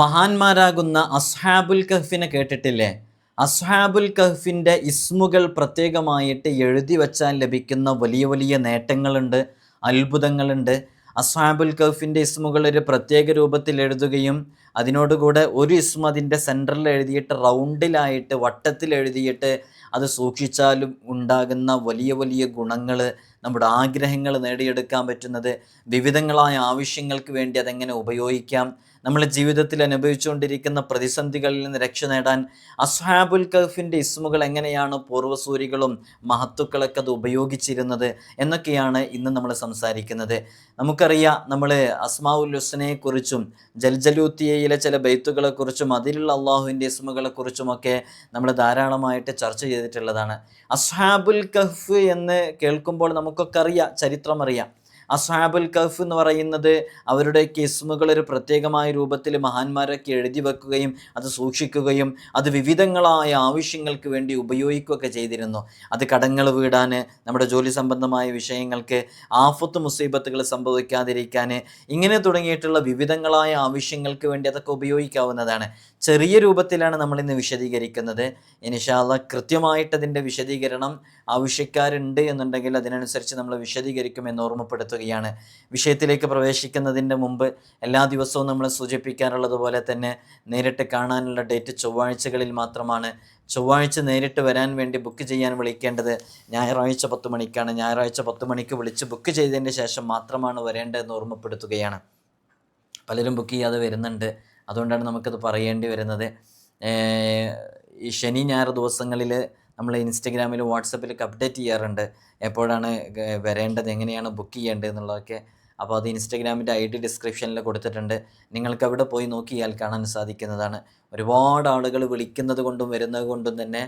മഹാന്മാരാകുന്ന അസ്ഹാബുൽ കഹ്ഫിനെ കേട്ടിട്ടില്ലേ? അസ്ഹാബുൽ കഹ്ഫിന്റെ ഇസ്മുകൾ പ്രത്യേകമായിട്ട് എഴുതി വച്ചാൽ ലഭിക്കുന്ന വലിയ വലിയ നേട്ടങ്ങളുണ്ട് അത്ഭുതങ്ങളുണ്ട്. അസ്ഹാബുൽ കഹ്ഫിന്റെ ഇസ്മുകൾ ഒരു പ്രത്യേക രൂപത്തിൽ എഴുതുകയും അതിനോടുകൂടെ ഒരു ഇസ്മ അതിന്റെ സെന്ററിൽ എഴുതിയിട്ട് റൗണ്ടിലായിട്ട് വട്ടത്തിൽ എഴുതിയിട്ട് അത് സൂക്ഷിച്ചാലും ഉണ്ടാകുന്ന വലിയ വലിയ ഗുണങ്ങൾ നമ്മുടെ ആഗ്രഹങ്ങൾ നേടിയെടുക്കാൻ പറ്റുന്നത് വിവിധങ്ങളായ ആവശ്യങ്ങൾക്ക് വേണ്ടി അതെങ്ങനെ ഉപയോഗിക്കാം നമ്മൾ ജീവിതത്തിൽ അനുഭവിച്ചുകൊണ്ടിരിക്കുന്ന പ്രതിസന്ധികളിൽ നിന്ന് രക്ഷ നേടാൻ അസ്ഹാബുൽ കഫിന്റെ ഇസ്മുകൾ എങ്ങനെയാണ് പൂർവസൂരികളും മഹത്തുക്കളൊക്കെ അത് ഉപയോഗിച്ചിരുന്നത് എന്നൊക്കെയാണ് ഇന്ന് നമ്മൾ സംസാരിക്കുന്നത്. നമുക്കറിയാം നമ്മൾ അസ്മാഉൽ ഹുസ്നയെക്കുറിച്ചും ജൽജലൂത്തിയയിലെ ചില ബൈത്തുകളെക്കുറിച്ചും അതിലുള്ള അള്ളാഹുവിന്റെ ഇസ്മുകളെക്കുറിച്ചുമൊക്കെ നമ്മൾ ധാരാളമായിട്ട് ചർച്ച ചെയ്തിട്ടുള്ളതാണ്. അസ്ഹാബുൽ കഹ്ഫ് എന്ന് കേൾക്കുമ്പോൾ നമുക്കൊക്കെ അറിയാം ചരിത്രം അറിയാം അസ്ഹാബുൽ കഫ് എന്ന് പറയുന്നത് അവരുടെ കിസ്മുകൾ ഒരു പ്രത്യേകമായ രൂപത്തിൽ മഹാന്മാരൊക്കെ എഴുതി വെക്കുകയും അത് സൂക്ഷിക്കുകയും അത് വിവിധങ്ങളായ ആവശ്യങ്ങൾക്ക് വേണ്ടി ഉപയോഗിക്കുകയൊക്കെ ചെയ്തിരുന്നു. അത് കടങ്ങൾ വീടാൻ നമ്മുടെ ജോലി സംബന്ധമായ വിഷയങ്ങൾക്ക് ആഫത്ത് മുസീബത്തുകൾ സംഭവിക്കാതിരിക്കാൻ ഇങ്ങനെ തുടങ്ങിയിട്ടുള്ള വിവിധങ്ങളായ ആവശ്യങ്ങൾക്ക് വേണ്ടി അതൊക്കെ ഉപയോഗിക്കാവുന്നതാണ്. ചെറിയ രൂപത്തിലാണ് നമ്മൾ ഇന്ന് വിശദീകരിക്കുന്നത്. ഇനിഷാല്ല കൃത്യമായിട്ട് അതിന്റെ വിശദീകരണം ആവശ്യക്കാരുണ്ട് എന്നുണ്ടെങ്കിൽ അതിനനുസരിച്ച് നമ്മൾ വിശദീകരിക്കുമെന്ന് ഓർമ്മപ്പെടുത്തുകയാണ്. വിഷയത്തിലേക്ക് പ്രവേശിക്കുന്നതിന്റെ മുമ്പ് എല്ലാ ദിവസവും നമ്മൾ സൂചിപ്പിക്കാറുള്ളത് പോലെ തന്നെ നേരിട്ട് കാണാനുള്ള ഡേറ്റ് ചൊവ്വാഴ്ചകളിൽ മാത്രമാണ്. ചൊവ്വാഴ്ച നേരിട്ട് വരാൻ വേണ്ടി ബുക്ക് ചെയ്യാൻ വിളിക്കേണ്ടത് ഞായറാഴ്ച പത്ത് മണിക്കാണ്. ഞായറാഴ്ച പത്ത് മണിക്ക് വിളിച്ച് ബുക്ക് ചെയ്തതിന് ശേഷം മാത്രമാണ് വരേണ്ടതെന്ന് ഓർമ്മപ്പെടുത്തുകയാണ്. പലരും ബുക്ക് ചെയ്യാതെ വരുന്നുണ്ട്. അതുകൊണ്ടാണ് നമുക്കത് പറയേണ്ടി വരുന്നത്. ഈ ശനി ഞായർ ദിവസങ്ങളിൽ നമ്മൾ ഇൻസ്റ്റഗ്രാമിൽ വാട്സപ്പിലൊക്കെ അപ്ഡേറ്റ് ചെയ്യാറുണ്ട്. എപ്പോഴാണ് വരേണ്ടത് എങ്ങനെയാണ് ബുക്ക് ചെയ്യേണ്ടത് എന്നുള്ളതൊക്കെ. അപ്പോൾ അത് ഇൻസ്റ്റഗ്രാമിന്റെ ഐ ഡി ഡിസ്ക്രിപ്ഷനിൽ കൊടുത്തിട്ടുണ്ട്. നിങ്ങൾക്ക് അവിടെ പോയി നോക്കിയാൽ കാണാൻ സാധിക്കുന്നതാണ്. ഒരുപാട് ആളുകൾ വിളിക്കുന്നത് കൊണ്ടും വരുന്നത് കൊണ്ടും തന്നെ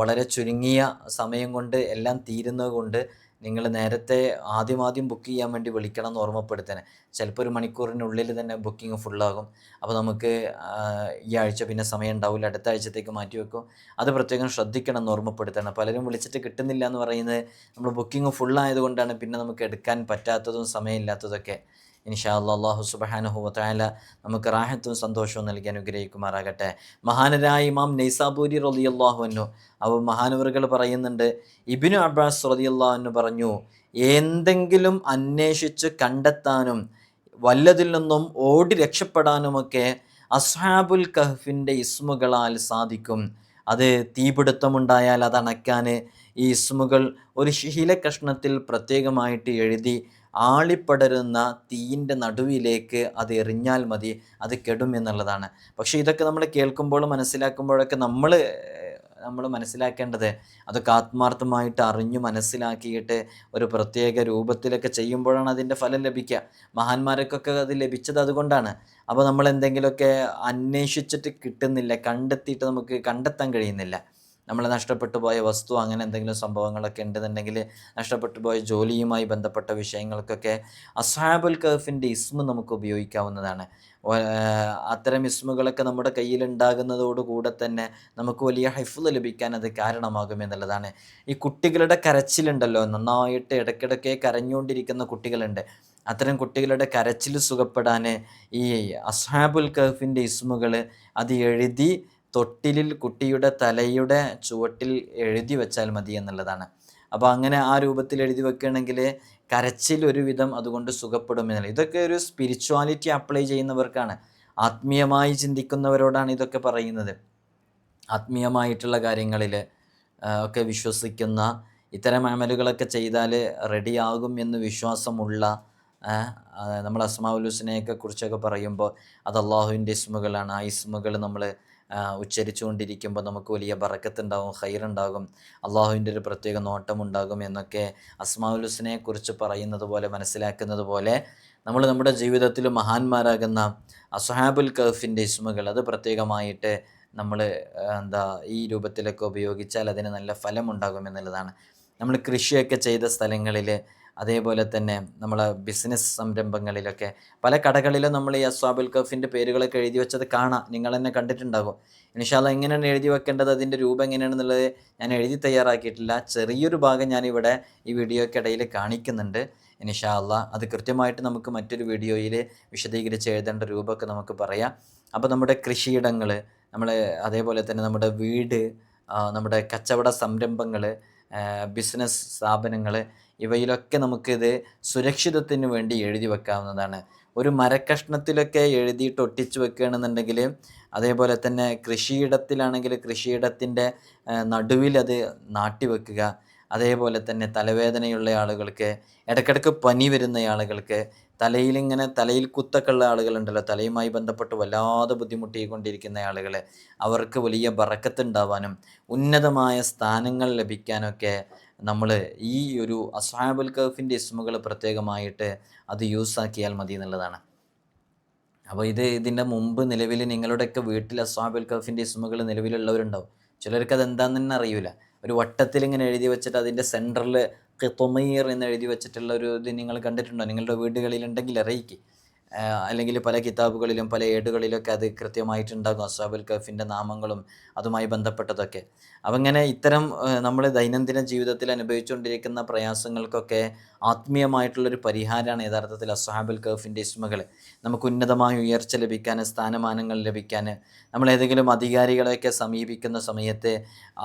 വളരെ ചുരുങ്ങിയ സമയം കൊണ്ട് എല്ലാം തീരുന്നത് കൊണ്ട് നിങ്ങൾ നേരത്തെ ആദ്യം ആദ്യം ബുക്ക് ചെയ്യാൻ വേണ്ടി വിളിക്കണം എന്ന് ഓർമ്മപ്പെടുത്തണേ. ചിലപ്പോൾ ഒരു മണിക്കൂറിനുള്ളിൽ തന്നെ ബുക്കിംഗ് ഫുള്ളാകും അപ്പോൾ നമുക്ക് ഈ ആഴ്ച പിന്നെ സമയം ഉണ്ടാവില്ല. അടുത്ത ആഴ്ചത്തേക്ക് മാറ്റി വെക്കും. അത് പ്രത്യേകം ശ്രദ്ധിക്കണം എന്ന് ഓർമ്മപ്പെടുത്തണം. പലരും വിളിച്ചിട്ട് കിട്ടുന്നില്ല എന്ന് പറയുന്നത് നമ്മൾ ബുക്കിംഗ് ഫുള്ളായതുകൊണ്ടാണ് പിന്നെ നമുക്ക് എടുക്കാൻ പറ്റാത്തതും സമയമില്ലാത്തതൊക്കെ. ഇൻഷാ അല്ലാ അള്ളാഹു സുബഹാനഹു വതആല നമുക്ക് റാഹത്തും സന്തോഷവും നൽകി അനുഗ്രഹിക്കുമാറാകട്ടെ. മഹാനരായ ഇമാം നൈസാബൂരി റളിയല്ലാഹു അൻഹു അവ മഹാനവറുകൾ പറയുന്നുണ്ട് ഇബിനു അബ്ബാസ് റളിയല്ലാഹു അൻഹു പറഞ്ഞു എന്തെങ്കിലും അന്വേഷിച്ച് കണ്ടെത്താനും വല്ലതിൽ നിന്നും ഓടി രക്ഷപ്പെടാനുമൊക്കെ അസ്ഹാബുൽ കഹ്ഫിന്റെ ഇസ്മുകളാൽ സാധിക്കും. അത് തീപിടുത്തമുണ്ടായാൽ അത് ഈ ഇസ്മുകൾ ഒരു ശീല കഷ്ണത്തിൽ പ്രത്യേകമായിട്ട് എഴുതി ആളിപ്പടരുന്ന തീയിന്റെ നടുവിലേക്ക് അത് എറിഞ്ഞാൽ മതി അത് കെടും എന്നുള്ളതാണ്. പക്ഷേ ഇതൊക്കെ നമ്മൾ കേൾക്കുമ്പോഴും മനസ്സിലാക്കുമ്പോഴൊക്കെ നമ്മൾ നമ്മൾ മനസ്സിലാക്കേണ്ടത് അതൊക്കെ ആത്മാർത്ഥമായിട്ട് അറിഞ്ഞു മനസ്സിലാക്കിയിട്ട് ഒരു പ്രത്യേക രൂപത്തിലൊക്കെ ചെയ്യുമ്പോഴാണ് അതിന്റെ ഫലം ലഭിക്കുക. മഹാന്മാർക്കൊക്കെ അത് ലഭിച്ചത് അതുകൊണ്ടാണ്. അപ്പോൾ നമ്മൾ എന്തെങ്കിലുമൊക്കെ അന്വേഷിച്ചിട്ട് കിട്ടുന്നില്ല കണ്ടെത്തിയിട്ട് നമുക്ക് കണ്ടെത്താൻ കഴിയുന്നില്ല. നമ്മൾ നഷ്ടപ്പെട്ടു പോയ വസ്തു അങ്ങനെ എന്തെങ്കിലും സംഭവങ്ങളൊക്കെ ഉണ്ടെന്നുണ്ടെങ്കിൽ നഷ്ടപ്പെട്ടു പോയ ജോലിയുമായി ബന്ധപ്പെട്ട വിഷയങ്ങൾക്കൊക്കെ അസാബുൽ കഫിന്റെ ഇസ്മ നമുക്ക് ഉപയോഗിക്കാവുന്നതാണ്. അത്തരം ഇസ്മുകളൊക്കെ നമ്മുടെ കയ്യിലുണ്ടാകുന്നതോടുകൂടെ തന്നെ നമുക്ക് വലിയ ഹൈഫുൾ ലഭിക്കാൻ അത് കാരണമാകും കാരണമാകുമെന്നുള്ളതാണ് ഈ കുട്ടികളുടെ കരച്ചിലുണ്ടല്ലോ നന്നായിട്ട് ഇടയ്ക്കിടയ്ക്ക് കരഞ്ഞുകൊണ്ടിരിക്കുന്ന കുട്ടികളുണ്ട്. അത്തരം കുട്ടികളുടെ കരച്ചിൽ സുഖപ്പെടാൻ ഈ അസ്ഹാബുൽ കഹഫിന്റെ ഇസ്മുകൾ അത് എഴുതി തൊട്ടിലിൽ കുട്ടിയുടെ തലയുടെ ചുവട്ടിൽ എഴുതി വെച്ചാൽ മതി എന്നുള്ളതാണ്. അപ്പോൾ അങ്ങനെ ആ രൂപത്തിൽ എഴുതി വെക്കുകയാണെങ്കിൽ കരച്ചിൽ ഒരുവിധം അതുകൊണ്ട് സുഖപ്പെടും എന്നുള്ളത് ഇതൊക്കെ ഒരു സ്പിരിച്വാലിറ്റി അപ്ലൈ ചെയ്യുന്നവർക്കാണ്. ആത്മീയമായി ചിന്തിക്കുന്നവരോടാണ് ഇതൊക്കെ പറയുന്നത്. ആത്മീയമായിട്ടുള്ള കാര്യങ്ങളിൽ ഒക്കെ വിശ്വസിക്കുന്ന ഇത്തരം അമലുകളൊക്കെ ചെയ്താൽ റെഡിയാകും എന്ന് വിശ്വാസമുള്ള നമ്മൾ അസ്മാവുലൂസിനെയൊക്കെ കുറിച്ചൊക്കെ പറയുമ്പോൾ അത് അള്ളാഹുവിന്റെ ഇസ്മുകളാണ്. ആ ഇസ്മുകൾ നമ്മൾ ഉച്ചരിച്ചുകൊണ്ടിരിക്കുമ്പോൾ നമുക്ക് വലിയ ബറക്കത്തുണ്ടാകും ഹൈറുണ്ടാകും അള്ളാഹുവിന്റെ ഒരു പ്രത്യേക നോട്ടമുണ്ടാകും എന്നൊക്കെ അസ്മാഉൽ ഹുസ്നയെ കുറിച്ച് പറയുന്നത് പോലെ മനസ്സിലാക്കുന്നത് പോലെ നമ്മൾ നമ്മുടെ ജീവിതത്തിൽ മഹാന്മാരാകുന്ന അസ്ഹാബുൽ കഫിന്റെ ഇസ്മുകൾ അത് പ്രത്യേകമായിട്ട് നമ്മൾ എന്താ ഈ രൂപത്തിലൊക്കെ ഉപയോഗിച്ചാൽ അതിന് നല്ല ഫലമുണ്ടാകും എന്നുള്ളതാണ്. നമ്മൾ കൃഷിയൊക്കെ ചെയ്ത സ്ഥലങ്ങളിൽ അതേപോലെ തന്നെ നമ്മൾ ബിസിനസ് സംരംഭങ്ങളിലൊക്കെ പല കടകളിലും നമ്മൾ ഈ അസ്വാബുൽ കഫിന്റെ പേരുകളൊക്കെ എഴുതി വെച്ചത് കാണാം. നിങ്ങൾ തന്നെ കണ്ടിട്ടുണ്ടാകും ഇൻഷാല്ല എങ്ങനെയാണ് എഴുതി വെക്കേണ്ടത്? അതിന്റെ രൂപം എങ്ങനെയാണെന്നുള്ളത് ഞാൻ എഴുതി തയ്യാറാക്കിയിട്ടില്ല. ചെറിയൊരു ഭാഗം ഞാനിവിടെ ഈ വീഡിയോയ്ക്കിടയിൽ കാണിക്കുന്നുണ്ട്. അള്ളാ അത് കൃത്യമായിട്ട് നമുക്ക് മറ്റൊരു വീഡിയോയിൽ വിശദീകരിച്ച് എഴുതേണ്ട രൂപമൊക്കെ നമുക്ക് പറയാം. അപ്പോൾ നമ്മുടെ കൃഷിയിടങ്ങൾ നമ്മൾ അതേപോലെ തന്നെ നമ്മുടെ വീട് നമ്മുടെ കച്ചവട സംരംഭങ്ങൾ ബിസിനസ് സ്ഥാപനങ്ങൾ ഇവയിലൊക്കെ നമുക്കിത് സുരക്ഷിതത്തിന് വേണ്ടി എഴുതി വെക്കാവുന്നതാണ്. ഒരു മരക്കഷ്ണത്തിലൊക്കെ എഴുതിയിട്ട് ഒട്ടിച്ചു വെക്കുകയാണെന്നുണ്ടെങ്കിൽ അതേപോലെ തന്നെ കൃഷിയിടത്തിലാണെങ്കിൽ കൃഷിയിടത്തിന്റെ നടുവിൽ അത് നാട്ടി വെക്കുക. അതേപോലെ തന്നെ തലവേദനയുള്ള ആളുകൾക്ക് ഇടയ്ക്കിടയ്ക്ക് പനി വരുന്ന ആളുകൾക്ക് തലയിലിങ്ങനെ തലയിൽ കുത്തൊക്കെ ഉള്ള ആളുകളുണ്ടല്ലോ തലയുമായി ബന്ധപ്പെട്ട് വല്ലാതെ ബുദ്ധിമുട്ടിക്കൊണ്ടിരിക്കുന്ന ആളുകൾ അവർക്ക് വലിയ ബറക്കത്തുണ്ടാവാനും ഉന്നതമായ സ്ഥാനങ്ങൾ ലഭിക്കാനൊക്കെ നമ്മൾ ഈ ഒരു അസാബുൽ കഫിന്റെ ഇസ്മുകൾ പ്രത്യേകമായിട്ട് അത് യൂസാക്കിയാൽ മതി എന്നുള്ളതാണ്. അപ്പോൾ ഇത് ഇതിന്റെ മുമ്പ് നിലവിൽ നിങ്ങളുടെയൊക്കെ വീട്ടിൽ അസാബുൽ കഫിന്റെ ഇസ്മുകൾ നിലവിലുള്ളവരുണ്ടാവും. ചിലർക്ക് അത് എന്താണെന്ന് തന്നെ അറിയില്ല ഒരു വട്ടത്തിൽ ഇങ്ങനെ എഴുതി വെച്ചിട്ട് അതിന്റെ സെന്ററിൽ ഖിത്മീർ എന്ന് എഴുതി വെച്ചിട്ടുള്ള ഒരു ഇത് നിങ്ങൾ കണ്ടിട്ടുണ്ടോ? നിങ്ങളുടെ വീടുകളിലുണ്ടെങ്കിൽ അറിയിക്കുക അല്ലെങ്കിൽ പല കിതാബുകളിലും പല ഏടുകളിലൊക്കെ അത് കൃത്യമായിട്ടുണ്ടാകും. അസാബുൽ കഫിന്റെ നാമങ്ങളും അതുമായി ബന്ധപ്പെട്ടതൊക്കെ. അപ്പം ഇങ്ങനെ ഇത്തരം നമ്മൾ ദൈനംദിന ജീവിതത്തിൽ അനുഭവിച്ചുകൊണ്ടിരിക്കുന്ന പ്രയാസങ്ങൾക്കൊക്കെ ആത്മീയമായിട്ടുള്ളൊരു പരിഹാരമാണ് യഥാർത്ഥത്തിൽ അസാബുൽ കഫിന്റെ ഇസ്മകൾ നമുക്ക് ഉന്നതമായ ഉയർച്ച ലഭിക്കാൻ സ്ഥാനമാനങ്ങൾ ലഭിക്കാൻ നമ്മൾ ഏതെങ്കിലും അധികാരികളെയൊക്കെ സമീപിക്കുന്ന സമയത്ത്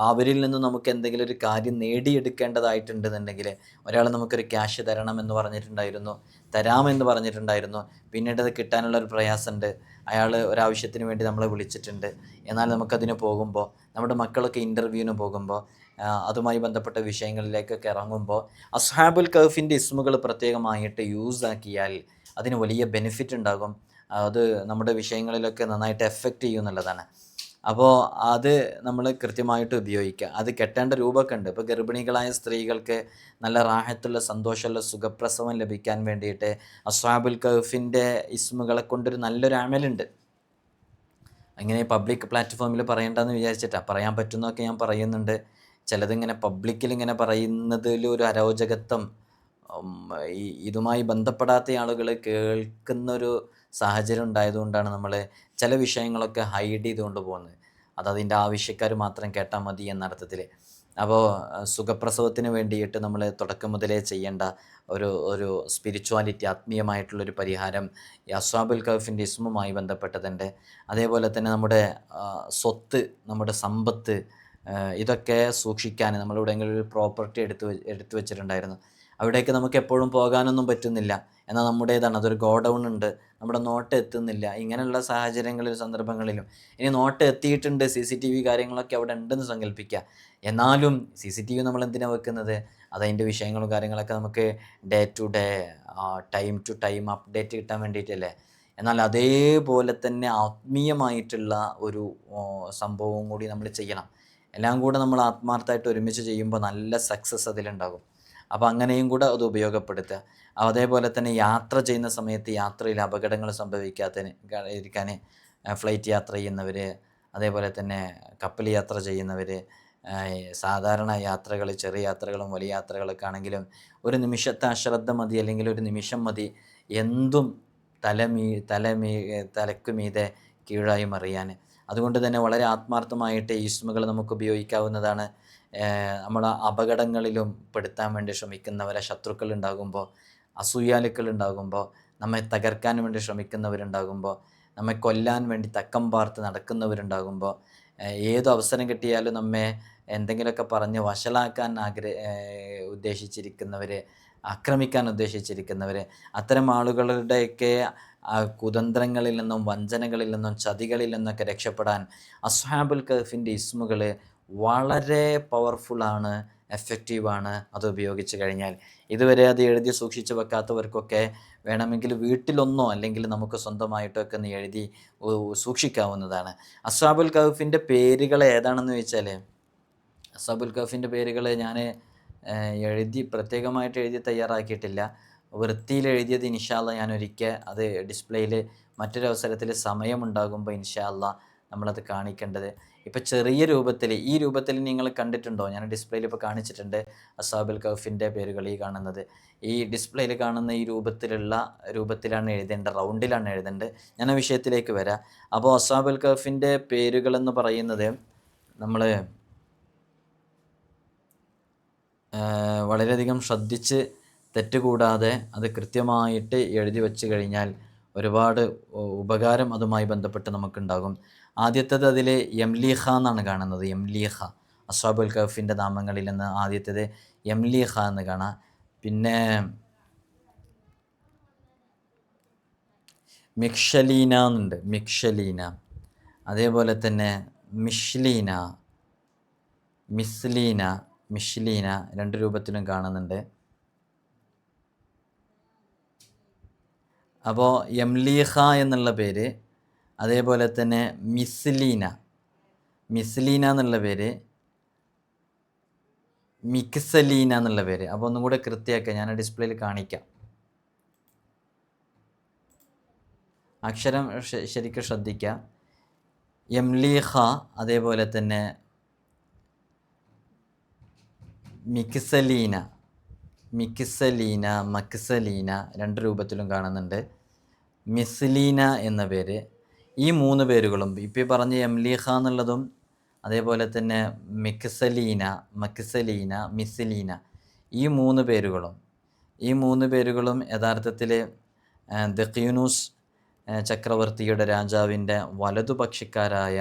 അവരിൽ നിന്ന് നമുക്ക് എന്തെങ്കിലും ഒരു കാര്യം നേടിയെടുക്കേണ്ടതായിട്ടുണ്ടെന്നുണ്ടെങ്കിൽ ഒരാൾ നമുക്കൊരു ക്യാഷ് തരണം എന്ന് പറഞ്ഞിട്ടുണ്ടായിരുന്നു. തരാമെന്ന് പറഞ്ഞിട്ടുണ്ടായിരുന്നു. പിന്നീട് അത് കിട്ടാനുള്ള ഒരു പ്രയാസമുണ്ട്. അയാൾ ഒരാവശ്യത്തിന് വേണ്ടി നമ്മളെ വിളിച്ചിട്ടുണ്ട്. എന്നാൽ നമുക്കതിന് പോകുമ്പോൾ നമ്മുടെ മക്കളൊക്കെ ഇന്റർവ്യൂവിന് പോകുമ്പോൾ അതുമായി ബന്ധപ്പെട്ട വിഷയങ്ങളിലേക്കൊക്കെ ഇറങ്ങുമ്പോൾ അസ്ഹാബുൽ കഫിന്റെ ഇസ്മുകൾ പ്രത്യേകമായിട്ട് യൂസ് ആക്കിയാൽ അതിന് വലിയ ബെനിഫിറ്റ് ഉണ്ടാകും. അത് നമ്മുടെ വിഷയങ്ങളിലൊക്കെ നന്നായിട്ട് എഫക്റ്റ് ചെയ്യും എന്നുള്ളതാണ്. അപ്പോൾ അത് നമ്മൾ കൃത്യമായിട്ട് ഉപയോഗിക്കുക അത് കെട്ടേണ്ട രൂപമൊക്കെ ഉണ്ട്. ഇപ്പോൾ ഗർഭിണികളായ സ്ത്രീകൾക്ക് നല്ല റാഹത്തുള്ള സന്തോഷമുള്ള സുഖപ്രസവം ലഭിക്കാൻ വേണ്ടിയിട്ട് അസ്വാബുൽ കഫിന്റെ ഇസ്മുകളെ കൊണ്ടൊരു നല്ലൊരു അമലുണ്ട് അങ്ങനെ പബ്ലിക് പ്ലാറ്റ്ഫോമിൽ പറയേണ്ടതെന്ന് വിചാരിച്ചിട്ടാണ് പറയാൻ പറ്റുന്നതൊക്കെ ഞാൻ പറയുന്നുണ്ട്. ചിലതിങ്ങനെ പബ്ലിക്കിൽ ഇങ്ങനെ പറയുന്നതിൽ ഒരു അരോചകത്വം ഇതുമായി ബന്ധപ്പെടാത്ത ആളുകൾ കേൾക്കുന്നൊരു സാഹചര്യം ഉണ്ടായതുകൊണ്ടാണ് നമ്മൾ ചില വിഷയങ്ങളൊക്കെ ഹൈഡ് ചെയ്തുകൊണ്ട് പോകുന്നത്. അത് അതിന്റെ ആവശ്യക്കാർ മാത്രം കേട്ടാൽ മതി എന്നർത്ഥത്തിൽ അപ്പോൾ സുഖപ്രസവത്തിന് വേണ്ടിയിട്ട് നമ്മൾ തുടക്കം മുതലേ ചെയ്യേണ്ട ഒരു ഒരു സ്പിരിച്വാലിറ്റി ആത്മീയമായിട്ടുള്ളൊരു പരിഹാരം ഈ അസ്വാബുൽ കഫിന്റെ ഇസ്മുമായി ബന്ധപ്പെട്ടതുണ്ട്. അതേപോലെ തന്നെ നമ്മുടെ സ്വത്ത് നമ്മുടെ സമ്പത്ത് ഇതൊക്കെ സൂക്ഷിക്കാൻ നമ്മളെവിടെയെങ്കിലും ഒരു പ്രോപ്പർട്ടി എടുത്ത് എടുത്തു വെച്ചിട്ടുണ്ടായിരുന്നു. അവിടേക്ക് നമുക്ക് എപ്പോഴും പോകാനൊന്നും പറ്റുന്നില്ല. എന്നാൽ നമ്മുടേതാണ് അതൊരു ഗോഡൗൺ ഉണ്ട്. നമ്മുടെ നോട്ട് എത്തുന്നില്ല. ഇങ്ങനെയുള്ള സാഹചര്യങ്ങളിൽ സന്ദർഭങ്ങളിലും. ഇനി നോട്ട് എത്തിയിട്ടുണ്ട് സി സി ടി വി കാര്യങ്ങളൊക്കെ അവിടെ ഉണ്ടെന്ന് സങ്കല്പിക്കുക. എന്നാലും സി സി ടി വി നമ്മൾ എന്തിനാണ് വെക്കുന്നത്? അതതിന്റെ വിഷയങ്ങളും കാര്യങ്ങളൊക്കെ നമുക്ക് day to day time to time update കിട്ടാൻ വേണ്ടിയിട്ടല്ലേ? എന്നാൽ അതേപോലെ തന്നെ ആത്മീയമായിട്ടുള്ള ഒരു സംഭവവും കൂടി നമ്മൾ ചെയ്യണം. എല്ലാം കൂടെ നമ്മൾ ആത്മാർത്ഥമായിട്ട് ഒരുമിച്ച് ചെയ്യുമ്പോൾ നല്ല സക്സസ് അതിലുണ്ടാകും. അപ്പോൾ അങ്ങനെയും കൂടെ അത് ഉപയോഗപ്പെടുത്തുക. അതേപോലെ തന്നെ യാത്ര ചെയ്യുന്ന സമയത്ത് യാത്രയിൽ അപകടങ്ങൾ സംഭവിക്കാത്തതിന് ഇരിക്കാൻ ഫ്ലൈറ്റ് യാത്ര ചെയ്യുന്നവർ അതേപോലെ തന്നെ കപ്പൽ യാത്ര ചെയ്യുന്നവർ സാധാരണ യാത്രകൾ ചെറിയ യാത്രകളും വലിയ യാത്രകളൊക്കെ ആണെങ്കിലും ഒരു നിമിഷത്തെ അശ്രദ്ധ മതി അല്ലെങ്കിൽ ഒരു നിമിഷം മതി എന്തും തലമീ തലമീ തലക്കുമീതെ കീഴായി മറിയാൻ അതുകൊണ്ട് തന്നെ വളരെ ആത്മാർത്ഥമായിട്ട് ഈസ്മുകൾ നമുക്ക് ഉപയോഗിക്കാവുന്നതാണ്. നമ്മൾ അപകടങ്ങളിലും പെടുത്താൻ വേണ്ടി ശ്രമിക്കുന്നവരെ ശത്രുക്കൾ ഉണ്ടാകുമ്പോൾ അസൂയാലുക്കൾ ഉണ്ടാകുമ്പോൾ നമ്മെ തകർക്കാൻ വേണ്ടി ശ്രമിക്കുന്നവരുണ്ടാകുമ്പോൾ നമ്മെ കൊല്ലാൻ വേണ്ടി തക്കം പാർത്ത് നടക്കുന്നവരുണ്ടാകുമ്പോൾ ഏത് അവസരം കിട്ടിയാലും നമ്മെ എന്തെങ്കിലുമൊക്കെ പറഞ്ഞ് വഷളാക്കാൻ ആഗ്രഹ ഉദ്ദേശിച്ചിരിക്കുന്നവർ ആക്രമിക്കാൻ ഉദ്ദേശിച്ചിരിക്കുന്നവർ അത്തരം ആളുകളുടെയൊക്കെ കുതന്ത്രങ്ങളിൽ നിന്നും വഞ്ചനകളിൽ നിന്നും ചതികളിൽ നിന്നൊക്കെ രക്ഷപ്പെടാൻ അസ്ഹാബുൽ കഫിന്റെ ഇസ്മുകൾ വളരെ പവർഫുള്ളാണ് എഫക്റ്റീവാണ് അത് ഉപയോഗിച്ച് കഴിഞ്ഞാൽ. ഇതുവരെ അത് എഴുതി സൂക്ഷിച്ച് വെക്കാത്തവർക്കൊക്കെ വേണമെങ്കിൽ വീട്ടിലൊന്നോ അല്ലെങ്കിൽ നമുക്ക് സ്വന്തമായിട്ടോ ഒക്കെ ഒന്ന് എഴുതി സൂക്ഷിക്കാവുന്നതാണ്. അസാബുൽ കഹഫിന്റെ പേരുകൾ ഏതാണെന്ന് ചോദിച്ചാൽ അസ്വാബുൽ കഹഫിന്റെ പേരുകൾ ഞാൻ എഴുതി പ്രത്യേകമായിട്ട് എഴുതി തയ്യാറാക്കിയിട്ടില്ല. വൃത്തിയിൽ എഴുതിയത് ഇൻഷാല്ല ഞാൻ ഒരിക്കൽ അത് ഡിസ്പ്ലേയിൽ മറ്റൊരവസരത്തിൽ സമയമുണ്ടാകുമ്പോൾ ഇൻഷാല്ല നമ്മളത് കാണിക്കേണ്ടത്. ഇപ്പോൾ ചെറിയ രൂപത്തിൽ ഈ രൂപത്തിൽ നിങ്ങൾ കണ്ടിട്ടുണ്ടോ? ഞാൻ ഡിസ്പ്ലേയിൽ ഇപ്പോൾ കാണിച്ചിട്ടുണ്ട്. അസാബുൽ കൗഫിന്റെ പേരുകൾ ഈ കാണുന്നത്. ഈ ഡിസ്പ്ലേയിൽ കാണുന്ന ഈ രൂപത്തിലുള്ള രൂപത്തിലാണ് എഴുതേണ്ടത് റൗണ്ടിലാണ് എഴുതേണ്ടത്. ഞാൻ ആ വിഷയത്തിലേക്ക് വരാം. അപ്പോൾ അസാബുൽ കൗഫിന്റെ പേരുകളെന്ന് പറയുന്നത് നമ്മൾ വളരെയധികം ശ്രദ്ധിച്ച് തെറ്റ് കൂടാതെ അത് കൃത്യമായിട്ട് എഴുതി വെച്ച് കഴിഞ്ഞാൽ ഒരുപാട് ഉപകാരം അതുമായി ബന്ധപ്പെട്ട് നമുക്കുണ്ടാകും. ആദ്യത്തേത് അതിൽ യംലീഹ എന്നാണ് കാണുന്നത്. യംലീഹ അസ്വാബുൽ കഫിന്റെ നാമങ്ങളിൽ നിന്ന് ആദ്യത്തേത് യംലീഹ എന്ന് കാണാം. പിന്നെ മിക്ഷലീന എന്നുണ്ട്. മിക്ഷലീന. അതേപോലെ തന്നെ മിഷ്ലീന. മിസ്ലീന. മിഷ്ലീന രണ്ട് രൂപത്തിലും കാണുന്നുണ്ട്. അപ്പോൾ യംലീഹ എന്നുള്ള പേര് അതേപോലെ തന്നെ മിസ്ലീന. മിസ്ലീന എന്നുള്ള പേര് മിക്സലീന എന്നുള്ള പേര്. അപ്പോൾ ഒന്നും കൂടെ കൃത്യമാക്കുക ഞാൻ ഡിസ്പ്ലേയിൽ കാണിക്കാം. അക്ഷരം ശരിക്കും ശ്രദ്ധിക്കുക എംലീഹ അതേപോലെ തന്നെ മിക്സലീന. മിക്സലീന മക്സലീന രണ്ട് രൂപത്തിലും കാണുന്നുണ്ട്. മിസ്ലീന എന്ന പേര്. ഈ മൂന്ന് പേരുകളും ഇപ്പം പറഞ്ഞ എംലിഹ എന്നുള്ളതും അതേപോലെ തന്നെ മിക്സലീന മക്സലീന മിസ്സലീന ഈ മൂന്ന് പേരുകളും ഈ മൂന്ന് പേരുകളും യഥാർത്ഥത്തിൽ ദഖ്യൂനൂസ് ചക്രവർത്തിയുടെ രാജാവിന്റെ വലതുപക്ഷക്കാരായ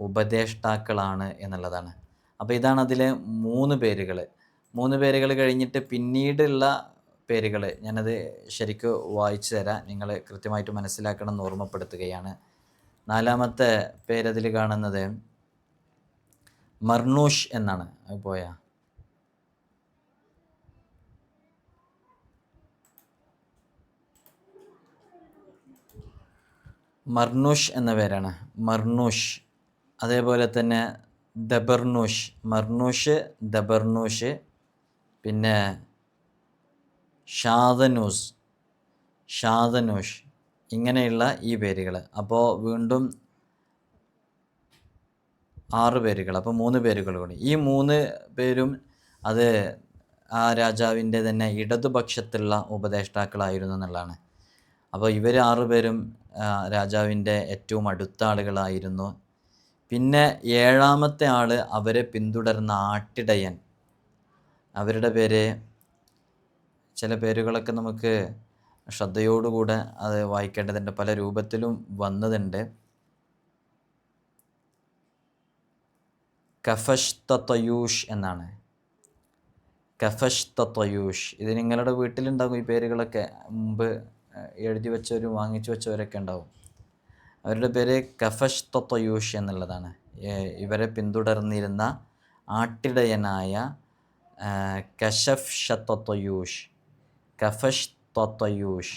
ഉപദേഷ്ടാക്കളാണ് എന്നുള്ളതാണ്. അപ്പോൾ ഇതാണ് അതിലെ മൂന്ന് പേരുകൾ മൂന്ന് പേരുകൾ കഴിഞ്ഞിട്ട് പിന്നീടുള്ള പേരുകൾ ഞാനത് ശരിക്കും വായിച്ചു തരാം. നിങ്ങൾ കൃത്യമായിട്ട് മനസ്സിലാക്കണം എന്ന് ഓർമ്മപ്പെടുത്തുകയാണ്. നാലാമത്തെ പേരതിൽ കാണുന്നത് മർണൂഷ് എന്നാണ്. പോയ. മർണൂഷ് എന്ന പേരാണ്. മർണൂഷ്. അതേപോലെ തന്നെ ദബർനൂഷ് മർണൂഷ് ദബർനൂഷ് പിന്നെ ഷാദനൂസ്. ഷാദനൂഷ്. ഇങ്ങനെയുള്ള ഈ പേരുകൾ അപ്പോൾ വീണ്ടും ആറ് പേരുകൾ അപ്പോൾ മൂന്ന് പേരുകൾ കൂടി. ഈ മൂന്ന് പേരും അത് ആ രാജാവിന്റെ തന്നെ ഇടതുപക്ഷത്തുള്ള ഉപദേഷ്ടാക്കളായിരുന്നു എന്നുള്ളതാണ്. അപ്പോൾ ഇവർ ആറുപേരും പേരും രാജാവിന്റെ ഏറ്റവും അടുത്ത ആളുകളായിരുന്നു പിന്നെ ഏഴാമത്തെ ആൾ അവരെ പിന്തുടർന്ന ആട്ടിടയൻ. അവരുടെ പേര് ചില പേരുകളൊക്കെ നമുക്ക് ശ്രദ്ധയോടുകൂടെ അത് വായിക്കേണ്ടതുണ്ട് പല രൂപത്തിലും വന്നതുണ്ട്. കഫഷ് തയൂഷ് എന്നാണ്. കഫഷ് തയൂഷ് ഇത് നിങ്ങളുടെ വീട്ടിലുണ്ടാകും ഈ പേരുകളൊക്കെ മുമ്പ് എഴുതി വെച്ചവരും വാങ്ങിച്ചു വെച്ചവരൊക്കെ ഉണ്ടാവും. അവരുടെ പേര് കഫഷ് തയൂഷ് എന്നുള്ളതാണ് ഇവരെ പിന്തുടർന്നിരുന്ന ആട്ടിടയനായ കശഫ് ഷത്തത്തയൂഷ് കഫഷ് തത്തയൂഷ്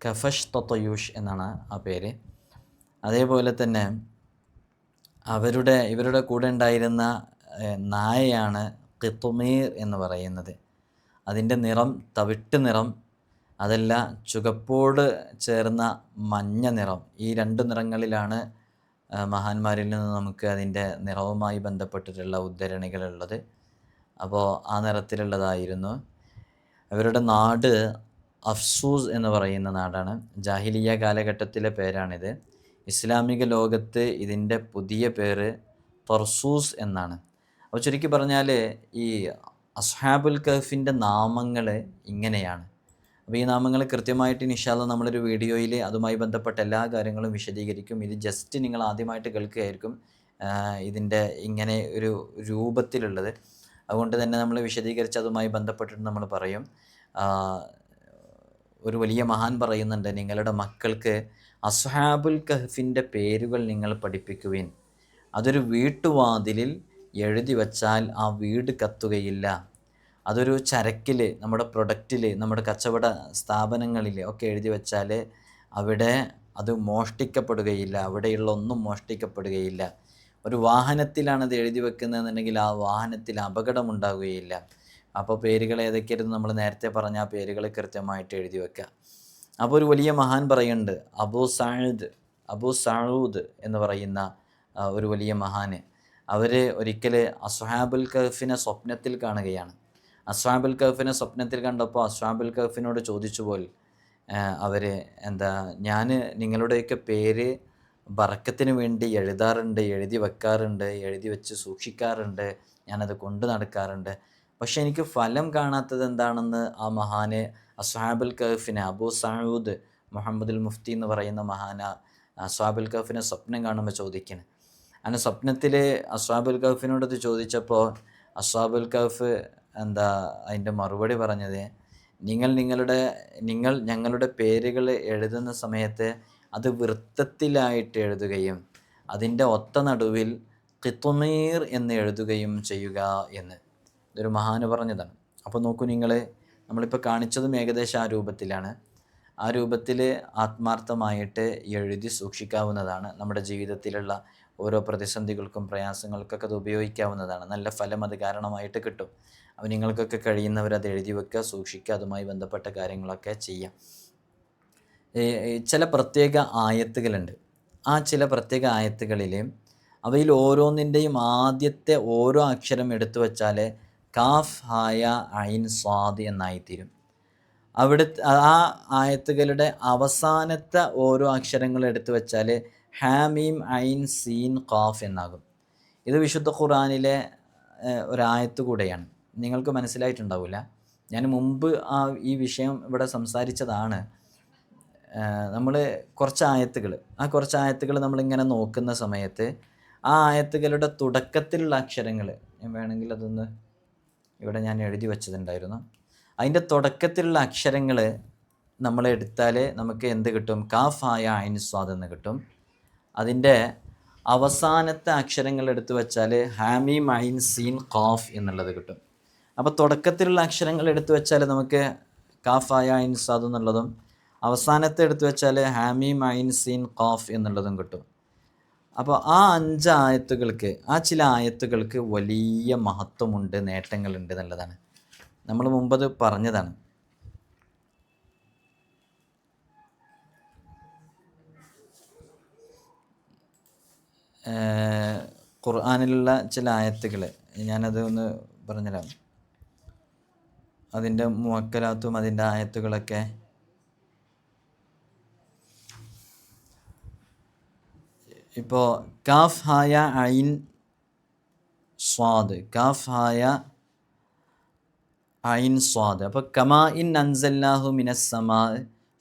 കഫഷ് തത്തയൂഷ് എന്നാണ് ആ പേര്. അതേപോലെ തന്നെ അവരുടെ ഇവരുടെ കൂടെ ഉണ്ടായിരുന്ന നായയാണ് കിത്തുമീർ എന്ന് പറയുന്നത്. അതിന്റെ നിറം തവിട്ട് നിറം അതല്ല ചുകപ്പോട് ചേർന്ന മഞ്ഞ നിറം. ഈ രണ്ട് നിറങ്ങളിലാണ് മഹാന്മാരിൽ നിന്ന് നമുക്ക് അതിന്റെ നിറവുമായി ബന്ധപ്പെട്ടിട്ടുള്ള ഉദ്ധരണികളുള്ളത്. അപ്പോൾ ആ നിറത്തിലുള്ളതായിരുന്നു. അവരുടെ നാട് അഫ്സൂസ് എന്ന് പറയുന്ന നാടാണ്. ജാഹിലിയ കാലഘട്ടത്തിലെ പേരാണിത്. ഇസ്ലാമിക ലോകത്ത് ഇതിന്റെ പുതിയ പേര് തർസൂസ് എന്നാണ്. അപ്പോൾ ചുരുക്കി പറഞ്ഞാൽ ഈ അസ്ഹാബുൽ കഫിന്റെ നാമങ്ങൾ ഇങ്ങനെയാണ്. അപ്പോൾ ഈ നാമങ്ങൾ കൃത്യമായിട്ട് നിഷാദ നമ്മളൊരു വീഡിയോയിൽ അതുമായി ബന്ധപ്പെട്ട എല്ലാ കാര്യങ്ങളും വിശദീകരിക്കും. ഇത് ജസ്റ്റ് നിങ്ങൾ ആദ്യമായിട്ട് കേൾക്കുകയായിരിക്കും. ഇതിന്റെ ഇങ്ങനെ ഒരു രൂപത്തിലുള്ളത്. അതുകൊണ്ട് തന്നെ നമ്മൾ വിശദീകരിച്ച് അതുമായി ബന്ധപ്പെട്ടിട്ട് നമ്മൾ പറയും. ഒരു വലിയ മഹാൻ പറയുന്നുണ്ട് നിങ്ങളുടെ മക്കൾക്ക് അസ്ഹാബുൽ കഹഫിന്റെ പേരുകൾ നിങ്ങൾ പഠിപ്പിക്കുവിൻ. അതൊരു വീട്ടുവാതിലിൽ എഴുതി വച്ചാൽ ആ വീട് കത്തുകയില്ല. അതൊരു ചരക്കിൽ നമ്മുടെ പ്രൊഡക്റ്റിൽ നമ്മുടെ കച്ചവട സ്ഥാപനങ്ങളിൽ ഒക്കെ എഴുതി വെച്ചാൽ അവിടെ അത് മോഷ്ടിക്കപ്പെടുകയില്ല. അവിടെയുള്ള ഒന്നും മോഷ്ടിക്കപ്പെടുകയില്ല. ഒരു വാഹനത്തിലാണ് അത് എഴുതി വെക്കുന്നതെന്നുണ്ടെങ്കിൽ ആ വാഹനത്തിൽ അപകടമുണ്ടാകുകയില്ല അപ്പോൾ പേരുകൾ ഏതൊക്കെയായിരുന്നു? നമ്മൾ നേരത്തെ പറഞ്ഞ ആ പേരുകൾ കൃത്യമായിട്ട് എഴുതി വെക്കുക അപ്പോൾ ഒരു വലിയ മഹാൻ പറയുന്നുണ്ട് അബൂ സാഴുദ് അബൂ സാഴൂദ് എന്ന് പറയുന്ന ഒരു വലിയ മഹാന്. അവർ ഒരിക്കൽ അസ്ഹാബുൽ കഹഫിനെ സ്വപ്നത്തിൽ കാണുകയാണ്. അസ്വാബുൽ കഹഫിനെ സ്വപ്നത്തിൽ കണ്ടപ്പോൾ അസ്വാബുൽ കഹഫിനോട് ചോദിച്ചു പോൽ അവർ എന്താ ഞാൻ നിങ്ങളുടെയൊക്കെ പേര് ബറക്കത്തിന് വേണ്ടി എഴുതാറുണ്ട് എഴുതി വെക്കാറുണ്ട് എഴുതി വെച്ച് സൂക്ഷിക്കാറുണ്ട് ഞാനത് കൊണ്ടു നടക്കാറുണ്ട്. പക്ഷെ എനിക്ക് ഫലം കാണാത്തത് എന്താണെന്ന് ആ മഹാന് അസ്ഹാബുൽ കഹഫിനെ അബൂ സഹൂദ് മുഹമ്മദുൽ മുഫ്തി എന്ന് പറയുന്ന മഹാന അസ്വാബുൽ കഹഫിനെ സ്വപ്നം കാണുമ്പോൾ ചോദിക്കുന്നത് അങ്ങനെ സ്വപ്നത്തിൽ അസ്വാബുൽ കഫിനോടത് ചോദിച്ചപ്പോൾ അസ്വാബുൽ കഹഫ് എന്താ അതിന്റെ മറുപടി പറഞ്ഞത് നിങ്ങൾ നിങ്ങളുടെ നിങ്ങൾ ഞങ്ങളുടെ പേരുകൾ എഴുതുന്ന സമയത്ത് അത് വൃത്തത്തിലായിട്ട് എഴുതുകയും അതിന്റെ ഒത്ത നടുവിൽ കിത്തുമീർ എന്ന് എഴുതുകയും ചെയ്യുക എന്ന്. ഇതൊരു മഹാന് പറഞ്ഞതാണ്. അപ്പോൾ നോക്കൂ നിങ്ങൾ നമ്മളിപ്പോൾ കാണിച്ചതും ഏകദേശം ആ രൂപത്തിലാണ്. ആ രൂപത്തിൽ ആത്മാർത്ഥമായിട്ട് എഴുതി സൂക്ഷിക്കാവുന്നതാണ്. നമ്മുടെ ജീവിതത്തിലുള്ള ഓരോ പ്രതിസന്ധികൾക്കും പ്രയാസങ്ങൾക്കൊക്കെ അത് ഉപയോഗിക്കാവുന്നതാണ്. നല്ല ഫലം അത് കാരണമായിട്ട് കിട്ടും. അപ്പോൾ നിങ്ങൾക്കൊക്കെ കഴിയുന്നവർ അത് എഴുതി വെക്കുക സൂക്ഷിക്കുക അതുമായി ബന്ധപ്പെട്ട കാര്യങ്ങളൊക്കെ ചെയ്യാം. ചില പ്രത്യേക ആയത്തുകളുണ്ട്. ആ ചില പ്രത്യേക ആയത്തുകളിൽ അവയിൽ ഓരോന്നിന്റെയും ആദ്യത്തെ ഓരോ അക്ഷരം എടുത്തു വച്ചാൽ കാഫ് ഹായ ഐൻ സ്വാദ് എന്നായിത്തീരും. അവിടെ ആ ആയത്തുകളുടെ അവസാനത്തെ ഓരോ അക്ഷരങ്ങൾ എടുത്തു വച്ചാൽ ഹാമീം ഐൻ സീൻ കാഫ് എന്നാകും. ഇത് വിശുദ്ധ ഖുറാനിലെ ഒരായത്ത് കൂടെയാണ്. നിങ്ങൾക്ക് മനസ്സിലായിട്ടുണ്ടാവില്ല. ഞാൻ മുമ്പ് ആ ഈ വിഷയം ഇവിടെ സംസാരിച്ചതാണ്. നമ്മൾ കുറച്ച് ആയത്തുകൾ ആ കുറച്ച് ആയത്തുകൾ നമ്മളിങ്ങനെ നോക്കുന്ന സമയത്ത് ആ ആയത്തുകളുടെ തുടക്കത്തിലുള്ള അക്ഷരങ്ങൾ വേണമെങ്കിൽ അതൊന്ന് ഇവിടെ ഞാൻ എഴുതി വെച്ചതുണ്ടായിരുന്നു. അതിന്റെ തുടക്കത്തിലുള്ള അക്ഷരങ്ങൾ നമ്മൾ എടുത്താൽ നമുക്ക് എന്ത് കിട്ടും? കാഫായ ഐൻ സ്വാദ് എന്ന് കിട്ടും. അതിന്റെ അവസാനത്തെ അക്ഷരങ്ങൾ എടുത്തു വെച്ചാൽ ഹാമി മൈൻ സീൻ കാഫ് എന്നുള്ളത് കിട്ടും. അപ്പോൾ തുടക്കത്തിലുള്ള അക്ഷരങ്ങൾ എടുത്തു വെച്ചാൽ നമുക്ക് കാഫായ ഐൻ സ്വാദ് എന്നുള്ളതും അവസാനത്തെ എടുത്തു വെച്ചാൽ ഹാമി മൈൻ സീൻ ഖാഫ് എന്നുള്ളതും കിട്ടും. അപ്പോൾ ആ അഞ്ച് ആയത്തുകൾക്ക് ആ ചില ആയത്തുകൾക്ക് വലിയ മഹത്വമുണ്ട് നേട്ടങ്ങളുണ്ട് എന്നുള്ളതാണ്. നമ്മൾ മുമ്പത് പറഞ്ഞതാണ്. ഖുർആാനിലുള്ള ചില ആയത്തുകൾ ഞാനത് ഒന്ന് പറഞ്ഞുതരാം. അതിന്റെ മുവക്കലാത്തും അതിന്റെ ആയത്തുകളൊക്കെ ഇപ്പോൾ കാഫ് ഹായ അയിൻ സ്വാദ് കാഫ് ഹായ അയിൻ സ്വാദ്. അപ്പോൾ കമാ ഇൻ അൻസല്ലാഹു മിനസ്സമാ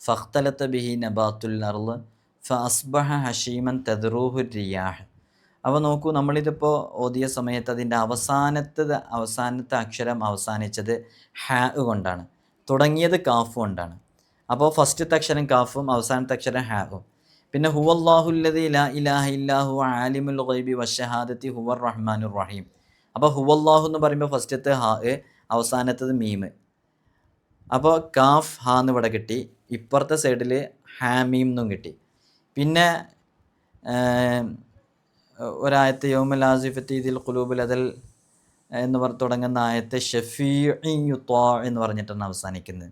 ഫഖ്തലത്ത് ബിഹി നബാത്തുൽ അർൾ ഫ അസ്ബഹ ഹഷീമൻ തദ്റൂഹു റിയാഹ് അപ്പോൾ നോക്കൂ നമ്മളിതിപ്പോൾ ഓതിയ സമയത്ത് അതിന്റെ അവസാനത്തെ അവസാനത്തെ അക്ഷരം അവസാനിച്ചത് ഹാ കൊണ്ടാണ്. തുടങ്ങിയത് കാഫ് കൊണ്ടാണ് അപ്പോൾ ഫസ്റ്റത്തെ അക്ഷരം കാഫും അവസാനത്തെ അക്ഷരം ഹാവും. പിന്നെ ഹുവല്ലാഹുല്ലതി ലാ ഇലാഹ ആലിമുൽ ഗൈബി വഷഹാദത്തി ഹുവർ റഹ്മാനുർ റഹീം. അപ്പോൾ ഹുവല്ലാഹു എന്ന് പറയുമ്പോൾ ഫസ്റ്റത്തെ ഹാ അവസാനത്തത് മീമ് അപ്പോൾ കാഫ് ഹാ എന്ന് ഇവിടെ കിട്ടി ഇപ്പുറത്തെ സൈഡിൽ ഹാമീം എന്നും കിട്ടി. പിന്നെ ഒരായത്ത് യോമൽ ആസിഫത്തി ഇതിൽ ഖുലൂബുൽ അതൽ എന്ന് പറ തുടങ്ങുന്ന ആയത്ത് ഷഫീ എന്ന് പറഞ്ഞിട്ടാണ് അവസാനിക്കുന്നത്.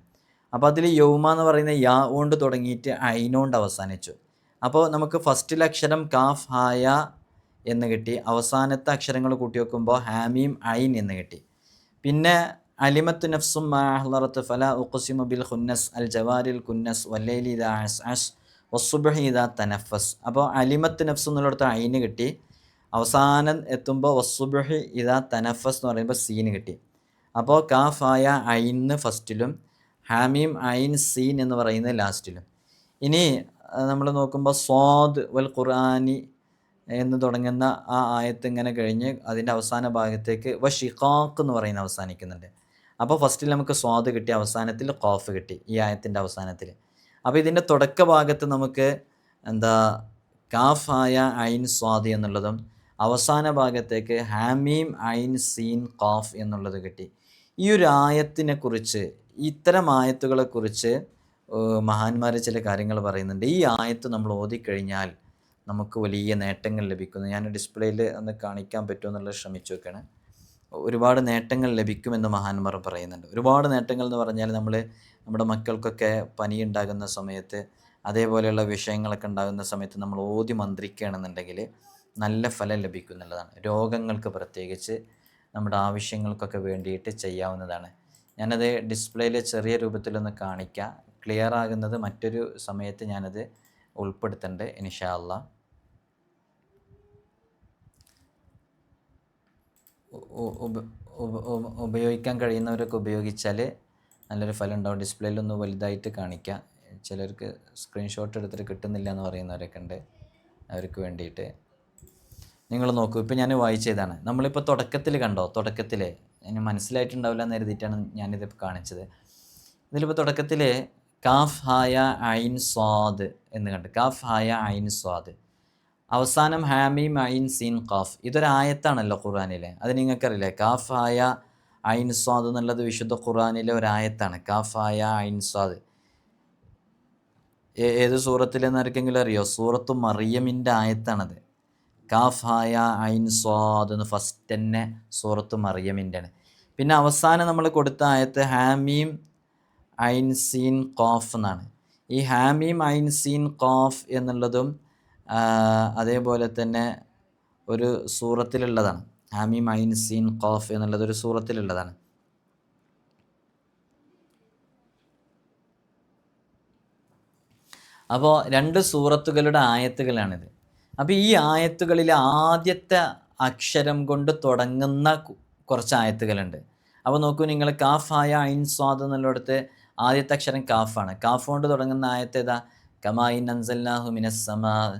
അപ്പോൾ അതിൽ യൗമ എന്ന് പറയുന്ന യാ കൊണ്ട് തുടങ്ങിയിട്ട് ഐനോണ്ട് അവസാനിച്ചു. അപ്പോൾ നമുക്ക് ഫസ്റ്റിലെ അക്ഷരം കാഫ് ഹായ എന്ന് കിട്ടി. അവസാനത്തെ അക്ഷരങ്ങൾ കൂട്ടി വെക്കുമ്പോൾ ഹാമീം ഐൻ എന്ന് കിട്ടി. പിന്നെ അലിമത്ത് നഫ്സും മാഹ്ലറത്ത് ഫല ഉഖസിമു ബിൽ ഖുന്നസ് അൽ ജവാരിൽ കുന്നസ് വല്ലൈലി ഇദാ അസ് അസ് വസുബഹി തനഫസ്. അപ്പോൾ അലിമത്ത് നഫ്സ് എന്നുള്ളിടത്ത് ഐന് കിട്ടി. അവസാനം എത്തുമ്പോൾ വസുബഹി ഇദ തനഫസ് എന്ന് പറയുമ്പോൾ സീന് കിട്ടി. അപ്പോൾ കാഫായ ഐന്ന് ഫസ്റ്റിലും ഹാമീം ഐൻ സീൻ എന്ന് പറയുന്നത് ലാസ്റ്റിലും ഇനി നമ്മൾ നോക്കുമ്പോൾ സ്വാദ് വൽ ഖുർആനി എന്ന് തുടങ്ങുന്ന ആ ആയത്ത് ഇങ്ങനെ കഴിഞ്ഞ് അതിന്റെ അവസാന ഭാഗത്തേക്ക് വ ഷിഖാഖ് എന്ന് പറയുന്ന അവസാനിക്കുന്നുണ്ട്. അപ്പോൾ ഫസ്റ്റിൽ നമുക്ക് സ്വാദ് കിട്ടി അവസാനത്തിൽ ഖാഫ് കിട്ടി ഈ ആയത്തിന്റെ അവസാനത്തിൽ. അപ്പോൾ ഇതിന്റെ തുടക്ക ഭാഗത്ത് നമുക്ക് എന്താ കാഫ് ആയ ഐൻ സ്വാദ് എന്നുള്ളതും അവസാന ഭാഗത്തേക്ക് ഹാമീം ഐൻ സീൻ ഖാഫ് എന്നുള്ളത് കിട്ടി. ഈ ഒരു ആയത്തിനെ കുറിച്ച് ഇത്തരം ആയത്തുകളെക്കുറിച്ച് മഹാന്മാർ ചില കാര്യങ്ങൾ പറയുന്നുണ്ട്. ഈ ആയത്ത് നമ്മൾ ഓതിക്കഴിഞ്ഞാൽ നമുക്ക് വലിയ നേട്ടങ്ങൾ ലഭിക്കുന്നു. ഞാൻ ഡിസ്പ്ലേയിൽ ഒന്ന് കാണിക്കാൻ പറ്റുമോ എന്നുള്ളത് ശ്രമിച്ചു നോക്കുകയാണ് ഒരുപാട് നേട്ടങ്ങൾ ലഭിക്കുമെന്ന് മഹാന്മാർ പറയുന്നുണ്ട്. ഒരുപാട് നേട്ടങ്ങൾ എന്ന് പറഞ്ഞാൽ നമ്മൾ നമ്മുടെ മക്കൾക്കൊക്കെ പനി ഉണ്ടാകുന്ന സമയത്ത് അതേപോലെയുള്ള വിഷയങ്ങളൊക്കെ ഉണ്ടാകുന്ന സമയത്ത് നമ്മൾ ഓതി മന്ത്രിക്കുകയാണെന്നുണ്ടെങ്കിൽ നല്ല ഫലം ലഭിക്കുന്നുള്ളതാണ് രോഗങ്ങൾക്ക് പ്രത്യേകിച്ച് നമ്മുടെ ആവശ്യങ്ങൾക്കൊക്കെ വേണ്ടിയിട്ട് ചെയ്യാവുന്നതാണ്. ഞാനത് ഡിസ്പ്ലേയിൽ ചെറിയ രൂപത്തിലൊന്ന് കാണിക്കാം. ക്ലിയർ ആകുന്നത് മറ്റൊരു സമയത്ത് ഞാനത് ഉൾപ്പെടുത്തുന്നുണ്ട് ഇൻഷാ അല്ലാ ഉ- ഉപ- ഉപ- ഉപ- ഉപയോഗിക്കാൻ കഴിയുന്നവരൊക്കെ ഉപയോഗിച്ചാൽ നല്ലൊരു ഫലം ഉണ്ടാവും. ഡിസ്പ്ലേയിലൊന്ന് വലുതായിട്ട് കാണിക്കാം. ചിലർക്ക് സ്ക്രീൻഷോട്ട് എടുത്തിട്ട് കിട്ടുന്നില്ല എന്ന് പറയുന്നവരൊക്കെ ഉണ്ട്. അവർക്ക് വേണ്ടിയിട്ട്. നിങ്ങൾ നോക്കൂ ഇപ്പോൾ ഞാൻ വായിച്ചതാണ്. നമ്മളിപ്പോൾ തുടക്കത്തിൽ കണ്ടോ? തുടക്കത്തിൽ മനസ്സിലായിട്ടുണ്ടാവില്ല എന്ന് കരുതിയിട്ടാണ് ഞാനിത് കാണിച്ചത്. ഇതിലിപ്പോൾ തുടക്കത്തിൽ കാഫ് ഹായ ഐൻ സ്വാദ് എന്ന് കണ്ട്. കാഫ് ഹായ ഐൻ സ്വാദ്. അവസാനം ഹാമീം ഐൻ സീൻ ഖാഫ്. ഇതൊരായത്താണല്ലോ ഖുർആനിലെ. അത് നിങ്ങൾക്കറിയില്ലേ? കാഫ് ഹായ ഐൻ സ്വാദ് എന്നുള്ളത് വിശുദ്ധ ഖുർആനിലെ ഒരായത്താണ് കാഫ് ഹായ ഐൻ സ്വാദ്. ഏത് സൂറത്തിലെന്ന് ആർക്കെങ്കിലും അറിയോ? സൂറത്ത് മറിയമിന്റെ ആയത്താണത്. കാഫ് ഹായ ഐൻ സ്വാദ് എന്ന് ഫസ്റ്റ് തന്നെ സൂറത്ത് മറിയമിന്റെ ആണ് പിന്നെ അവസാനം നമ്മൾ കൊടുത്ത ആയത്ത് ഹാമീം ഐൻ സീൻ ഖാഫ് എന്നാണ്. ഈ ഹാമീം ഐൻ സീൻ ഖാഫ് എന്നുള്ളതും അതേപോലെ തന്നെ ഒരു സൂറത്തിലുള്ളതാണ്. ഹാമീം ഐൻ സീൻ ഖാഫ് എന്നുള്ളത് ഒരു സൂറത്തിലുള്ളതാണ്. അപ്പോൾ രണ്ട് സൂറത്തുകളുടെ ആയത്തുകളാണിത്. അപ്പോൾ ഈ ആയത്തുകളിൽ ആദ്യത്തെ അക്ഷരം കൊണ്ട് തുടങ്ങുന്ന കുറച്ച് ആയത്തുകളുണ്ട്. അപ്പോൾ നോക്കൂ നിങ്ങൾ കാഫായ ഐൻ സ്വാദ് എന്നുള്ളിടത്ത് ആദ്യത്തെ അക്ഷരം കാഫാണ്. കാഫ് കൊണ്ട് തുടങ്ങുന്ന ആയത്ത് ഏതാ? കമായിൻ അൻസൽനാഹു മിനസ്സമാ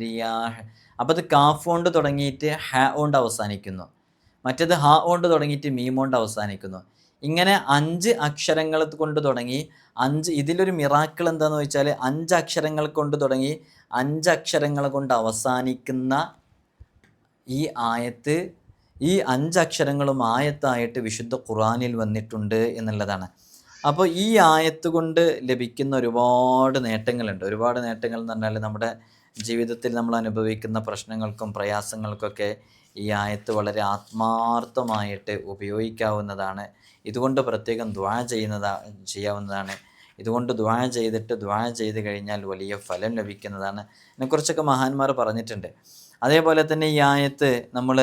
റിയാഹ് അപ്പോൾ കാഫ് കൊണ്ട് തുടങ്ങിയിട്ട് ഹ കൊണ്ട് അവസാനിക്കുന്നു. മറ്റേത് ഹ കൊണ്ട് തുടങ്ങിയിട്ട് മീം കൊണ്ട് അവസാനിക്കുന്നു. ഇങ്ങനെ അഞ്ച് അക്ഷരങ്ങൾ കൊണ്ട് തുടങ്ങി അഞ്ച് ഇതിലൊരു മിറാക്കിൾ എന്താണെന്ന് വെച്ചാൽ അഞ്ച് അക്ഷരങ്ങൾ കൊണ്ട് തുടങ്ങി അഞ്ച് അക്ഷരങ്ങൾ കൊണ്ട് അവസാനിക്കുന്ന ഈ ആയത്ത് ഈ അഞ്ച് അക്ഷരങ്ങളും ആയത്തായിട്ട് വിശുദ്ധ ഖുറാനിൽ വന്നിട്ടുണ്ട് എന്നുള്ളതാണ്. അപ്പോൾ ഈ ആയത്ത് കൊണ്ട് ലഭിക്കുന്ന ഒരുപാട് നേട്ടങ്ങളുണ്ട്. ഒരുപാട് നേട്ടങ്ങൾ എന്ന് പറഞ്ഞാൽ നമ്മുടെ ജീവിതത്തിൽ നമ്മൾ അനുഭവിക്കുന്ന പ്രശ്നങ്ങൾക്കും പ്രയാസങ്ങൾക്കൊക്കെ ഈ ആയത്ത് വളരെ ആത്മാർത്ഥമായിട്ട് ഉപയോഗിക്കാവുന്നതാണ്. ഇതുകൊണ്ട് പ്രത്യേകം ദ്വാ ചെയ്യുന്നതാ ചെയ്യാവുന്നതാണ്. ഇതുകൊണ്ട് ദ്വാ ചെയ്തിട്ട് ദ്വാ ചെയ്ത് കഴിഞ്ഞാൽ വലിയ ഫലം ലഭിക്കുന്നതാണ്. ഇതിനെക്കുറിച്ചൊക്കെ മഹാന്മാർ പറഞ്ഞിട്ടുണ്ട്. അതേപോലെ തന്നെ ഈ ആയത്ത് നമ്മൾ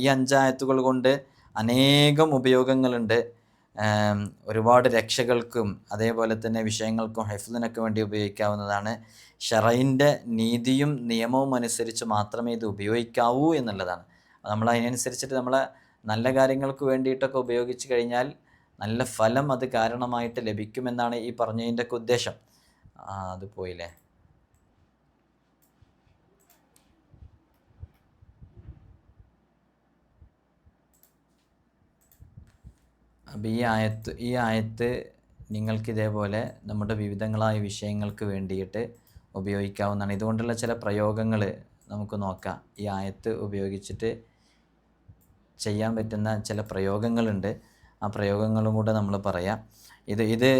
ഈ അഞ്ചായത്തുകൾ കൊണ്ട് അനേകം ഉപയോഗങ്ങളുണ്ട്. ഒരുപാട് രക്ഷകൾക്കും അതേപോലെ തന്നെ വിഷയങ്ങൾക്കും ഹെഫ്ലിനൊക്കെ വേണ്ടി ഉപയോഗിക്കാവുന്നതാണ്. ഷറൈന്റെ നീതിയും നിയമവും അനുസരിച്ച് മാത്രമേ ഇത് ഉപയോഗിക്കാവൂ എന്നുള്ളതാണ്. നമ്മൾ അതിനനുസരിച്ചിട്ട് നമ്മൾ നല്ല കാര്യങ്ങൾക്ക് വേണ്ടിയിട്ടൊക്കെ ഉപയോഗിച്ച് കഴിഞ്ഞാൽ നല്ല ഫലം അത് കാരണമായിട്ട് ലഭിക്കുമെന്നാണ് ഈ പറഞ്ഞതിന്റെ ഒക്കെ ഉദ്ദേശം അത് പോയില്ലേ? അപ്പം ഈ ആയത്ത് ഈ ആയത്ത് നിങ്ങൾക്ക് ഇതേപോലെ നമ്മുടെ വിവിധങ്ങളായ വിഷയങ്ങൾക്ക് വേണ്ടിയിട്ട് ഉപയോഗിക്കാവുന്നതാണ്. ഇതുകൊണ്ടുള്ള ചില പ്രയോഗങ്ങൾ നമുക്ക് നോക്കാം. ഈ ആയത്ത് ഉപയോഗിച്ചിട്ട് ചെയ്യാൻ പറ്റുന്ന ചില പ്രയോഗങ്ങളുണ്ട്. ആ പ്രയോഗങ്ങളും കൂടെ നമ്മൾ പറയാം. ഇത് ഇത്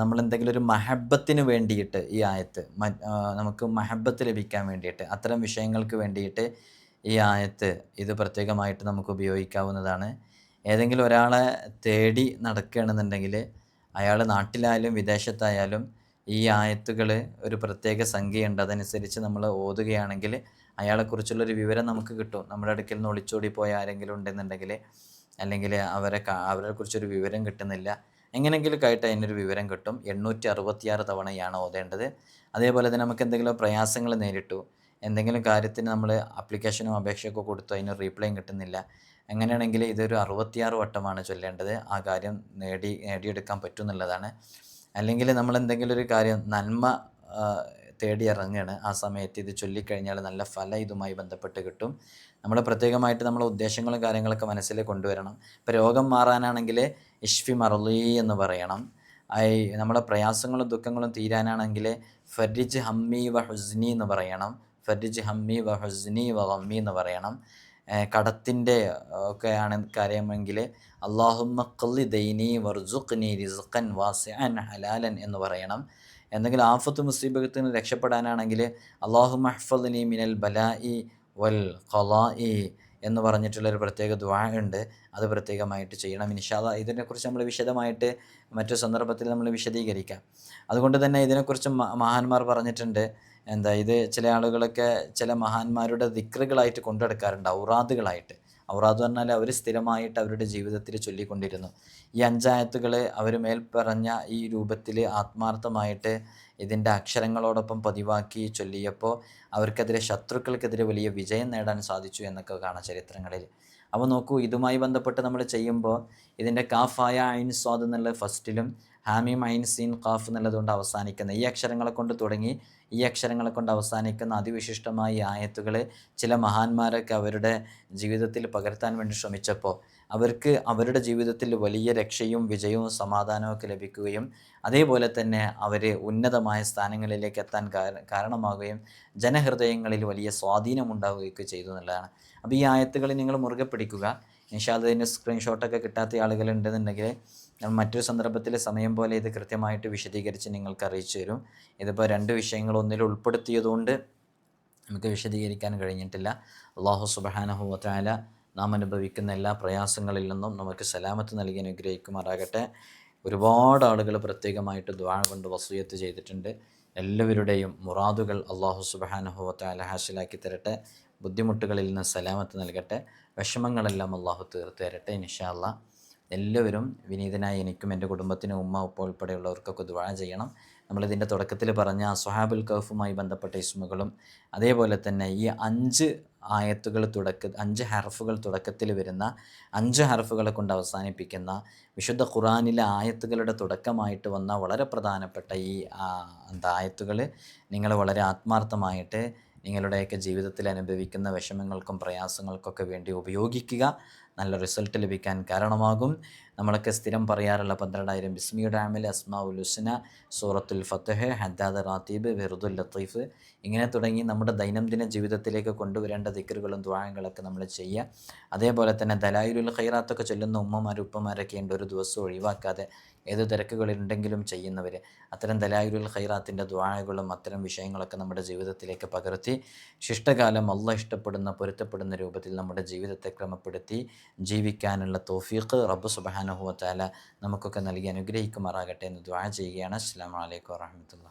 നമ്മൾ എന്തെങ്കിലും ഒരു മഹബത്തിന് വേണ്ടിയിട്ട് ഈ ആയത്ത് നമുക്ക് മഹബത്ത് ലഭിക്കാൻ വേണ്ടിയിട്ട് അത്തരം വിഷയങ്ങൾക്ക് വേണ്ടിയിട്ട് ഈ ആയത്ത് ഇത് പ്രത്യേകമായിട്ട് നമുക്ക് ഉപയോഗിക്കാവുന്നതാണ്. ഏതെങ്കിലും ഒരാളെ തേടി നടക്കുകയാണെന്നുണ്ടെങ്കിൽ അയാൾ നാട്ടിലായാലും വിദേശത്തായാലും ഈ ആയത്തുകൾ ഒരു പ്രത്യേക സംഖ്യയുണ്ട്. അതനുസരിച്ച് നമ്മൾ ഓതുകയാണെങ്കിൽ അയാളെക്കുറിച്ചുള്ളൊരു വിവരം നമുക്ക് കിട്ടും. നമ്മുടെ അടുക്കൽ നിന്ന് ഒളിച്ചോടി പോയ ആരെങ്കിലും ഉണ്ടെന്നുണ്ടെങ്കിൽ അല്ലെങ്കിൽ അവരെ അവരെ കുറിച്ചൊരു വിവരം കിട്ടുന്നില്ല. എങ്ങനെയെങ്കിലും ആയിട്ട് അതിനൊരു വിവരം കിട്ടും. എണ്ണൂറ്റി അറുപത്തിയാറ് തവണയാണ് ഓതേണ്ടത്. അതേപോലെ തന്നെ നമുക്ക് എന്തെങ്കിലും പ്രയാസങ്ങൾ നേരിട്ടു. എന്തെങ്കിലും കാര്യത്തിന് നമ്മൾ അപ്ലിക്കേഷനും അപേക്ഷയൊക്കെ കൊടുത്തു അതിന് റീപ്ലൈയും കിട്ടുന്നില്ല. അങ്ങനെയാണെങ്കിൽ ഇതൊരു അറുപത്തിയാറ് വട്ടമാണ് ചൊല്ലേണ്ടത്. ആ കാര്യം നേടി നേടിയെടുക്കാൻ പറ്റും എന്നുള്ളതാണ് അല്ലെങ്കിൽ നമ്മൾ എന്തെങ്കിലും ഒരു കാര്യം നന്മ തേടി ഇറങ്ങുകയാണ് ആ സമയത്ത് ഇത് ചൊല്ലിക്കഴിഞ്ഞാൽ നല്ല ഫലം ഇതുമായി ബന്ധപ്പെട്ട് കിട്ടും. നമ്മൾ പ്രത്യേകമായിട്ട് നമ്മളെ ഉദ്ദേശങ്ങളും കാര്യങ്ങളൊക്കെ മനസ്സിൽ കൊണ്ടുവരണം. ഇപ്പോൾ രോഗം മാറാനാണെങ്കിൽ ഇഷ്ഫി മറലി എന്ന് പറയണം. ഐ നമ്മുടെ പ്രയാസങ്ങളും ദുഃഖങ്ങളും തീരാനാണെങ്കിൽ ഫരിജ് ഹമ്മി വ ഹുസ്നി എന്ന് പറയണം. ഫരിജ് ഹമ്മി വ ഹുസ്നി വ ഹമ്മി എന്ന് പറയണം. കടത്തിന്റെ ഒക്കെ ആണ് കാര്യമെങ്കിൽ അള്ളാഹുമ്മ ഖല്ലി ദൈനി വർസുഖ്നി റിസ്ഖൻ വാസിഅൻ ഹലാലൻ എന്ന് പറയണം. എന്തെങ്കിലും ആഫത്ത് മുസീബത്തിന് രക്ഷപ്പെടാനാണെങ്കിൽ അള്ളാഹു മഹ്ഫദ്നി മിനൽ ബലായി വൽ ഖലായി എന്ന് പറഞ്ഞിട്ടുള്ളൊരു പ്രത്യേക ദ്വാ ഉണ്ട്. അത് പ്രത്യേകമായിട്ട് ചെയ്യണം. ഇൻഷാല്ല ഇതിനെക്കുറിച്ച് നമ്മൾ വിശദമായിട്ട് മറ്റു സന്ദർഭത്തിൽ നമ്മൾ വിശദീകരിക്കാം. അതുകൊണ്ട് തന്നെ ഇതിനെക്കുറിച്ച് മഹാന്മാർ പറഞ്ഞിട്ടുണ്ട്. എന്താ ഇത് ചില ആളുകളൊക്കെ ചില മഹാന്മാരുടെ ദിക്റുകളായിട്ട് കൊണ്ടെടുക്കാറുണ്ട്. ഔറാദുകളായിട്ട്. ഔറാദ് പറഞ്ഞാൽ അവർ സ്ഥിരമായിട്ട് അവരുടെ ജീവിതത്തിൽ ചൊല്ലിക്കൊണ്ടിരുന്നു. ഈ അഞ്ചായത്തുകൾ അവർ മേൽ പറഞ്ഞ ഈ രൂപത്തിൽ ആത്മാർത്ഥമായിട്ട് ഇതിന്റെ അക്ഷരങ്ങളോടൊപ്പം പതിവാക്കി ചൊല്ലിയപ്പോൾ അവർക്കെതിരെ ശത്രുക്കൾക്കെതിരെ വലിയ വിജയം നേടാൻ സാധിച്ചു എന്നൊക്കെ കാണാം ചരിത്രങ്ങളിൽ. അപ്പോൾ നോക്കൂ ഇതുമായി ബന്ധപ്പെട്ട് നമ്മൾ ചെയ്യുമ്പോൾ ഇതിന്റെ കാഫായ ഐൻ സ്വാദ് എന്നുള്ള ഫസ്റ്റിലും ഹാമിം ഐൻ സീൻ കാഫ് എന്നുള്ളതുകൊണ്ട് അവസാനിക്കുന്ന ഈ അക്ഷരങ്ങളെ കൊണ്ട് തുടങ്ങി ഈ അക്ഷരങ്ങളെ കൊണ്ട് അവസാനിക്കുന്ന അതിവിശിഷ്ടമായ ആയത്തുകൾ ചില മഹാന്മാരൊക്കെ അവരുടെ ജീവിതത്തിൽ പകർത്താൻ വേണ്ടി ശ്രമിച്ചപ്പോൾ അവർക്ക് അവരുടെ ജീവിതത്തിൽ വലിയ രക്ഷയും വിജയവും സമാധാനവും ഒക്കെ ലഭിക്കുകയും അതേപോലെ തന്നെ അവർ ഉന്നതമായ സ്ഥാനങ്ങളിലേക്ക് എത്താൻ കാരണമാകുകയും ജനഹൃദയങ്ങളിൽ വലിയ സ്വാധീനമുണ്ടാവുകയൊക്കെ ചെയ്തു എന്നുള്ളതാണ്. അപ്പോൾ ഈ ആയത്തുകൾ നിങ്ങൾ മുറുകെ പിടിക്കുക. ഇൻഷാൽ അതിന്റെ സ്ക്രീൻഷോട്ടൊക്കെ കിട്ടാത്ത ആളുകളുണ്ടെന്നുണ്ടെങ്കിൽ മറ്റൊരു സന്ദർഭത്തിൽ സമയം പോലെ ഇത് കൃത്യമായിട്ട് വിശദീകരിച്ച് നിങ്ങൾക്ക് അറിയിച്ചു തരും. ഇതിപ്പോൾ രണ്ട് വിഷയങ്ങൾ ഒന്നിൽ ഉൾപ്പെടുത്തിയതുകൊണ്ട് നമുക്ക് വിശദീകരിക്കാൻ കഴിഞ്ഞിട്ടില്ല. അള്ളാഹു സുബഹാനഹു വത്താല നാം അനുഭവിക്കുന്ന എല്ലാ പ്രയാസങ്ങളിൽ നിന്നും നമുക്ക് സലാമത്ത് നൽകി അനുഗ്രഹിക്കുമാറാകട്ടെ. ഒരുപാട് ആളുകൾ പ്രത്യേകമായിട്ട് ദ്വാ കൊണ്ട് വസൂയത്ത് ചെയ്തിട്ടുണ്ട്. എല്ലാവരുടെയും മുറാദുകൾ അള്ളാഹു അലഹാസിലാക്കി ഹാസിലാക്കി തരട്ടെ. ബുദ്ധിമുട്ടുകളിൽ നിന്ന് സലാമത്ത് നൽകട്ടെ. വിഷമങ്ങളെല്ലാം അള്ളാഹു തീർത്ത് തരട്ടെ ഇൻഷാല്ല എല്ലാവരും വിനീതനായി എനിക്കും എന്റെ കുടുംബത്തിനും ഉമ്മ ഉപ്പ ഉൾപ്പെടെയുള്ളവർക്കൊക്കെ ദുവാ ചെയ്യണം. നമ്മളിതിന്റെ തുടക്കത്തിൽ പറഞ്ഞ സുഹാബുൽ കൗഫുമായി ബന്ധപ്പെട്ട ഇസ്മുകളും അതേപോലെ തന്നെ ഈ അഞ്ച് ആയത്തുകൾ തുടക്ക അഞ്ച് ഹർഫുകൾ തുടക്കത്തിൽ വരുന്ന അഞ്ച് ഹർഫുകളെ കൊണ്ട് അവസാനിപ്പിക്കുന്ന വിശുദ്ധ ഖുറാനിലെ ആയത്തുകളുടെ തുടക്കമായിട്ട് വന്ന വളരെ പ്രധാനപ്പെട്ട ഈ എന്താ ആയത്തുകൾ നിങ്ങൾ വളരെ ആത്മാർത്ഥമായിട്ട് നിങ്ങളുടെയൊക്കെ ജീവിതത്തിൽ അനുഭവിക്കുന്ന വിഷമങ്ങൾക്കും പ്രയാസങ്ങൾക്കൊക്കെ വേണ്ടി ഉപയോഗിക്കുക. നല്ല റിസൾട്ട് ലഭിക്കാൻ കാരണമാകും. നമ്മളൊക്കെ സ്ഥിരം പറയാറുള്ള പന്ത്രണ്ടായിരം. ബിസ്മി ഡാമിൽ അസ്മാ സൂറത്തുൽ ഫത്തഹ് ഹദ്ദാദ് റാത്തീബ് വെറുദുൽ ലത്തീഫ്. ഇങ്ങനെ തുടങ്ങി നമ്മുടെ ദൈനംദിന ജീവിതത്തിലേക്ക് കൊണ്ടുവരേണ്ട ദിക്കറുകളും ദ്വാരങ്ങളൊക്കെ നമ്മൾ ചെയ്യുക. അതേപോലെ തന്നെ ദലായുലുൽ ഖൈറാത്തൊക്കെ ചൊല്ലുന്ന ഉമ്മമാർ ഉപ്പമാരൊക്കെ ഉണ്ട്. ഒരു ദിവസം ഒഴിവാക്കാതെ ഏത് തിരക്കുകളുണ്ടെങ്കിലും ചെയ്യുന്നവർ അത്തരം ദലായുൽ ഖൈറാത്തിന്റെ ദ്വാരകളും അത്തരം വിഷയങ്ങളൊക്കെ നമ്മുടെ ജീവിതത്തിലേക്ക് പകർത്തി ശിഷ്ടകാലം അല്ല ഇഷ്ടപ്പെടുന്ന പൊരുത്തപ്പെടുന്ന രൂപത്തിൽ നമ്മുടെ ജീവിതത്തെ ക്രമപ്പെടുത്തി ജീവിക്കാനുള്ള തോഫീഖ് റബ്ബ് സുബാനഹുവത്താല നമുക്കൊക്കെ നൽകി അനുഗ്രഹിക്കുമാറാകട്ടെ എന്ന് ദ്വാ ചെയ്യുകയാണ്. അസ്സാം വലൈക്കും വാഹമത്തുള്ള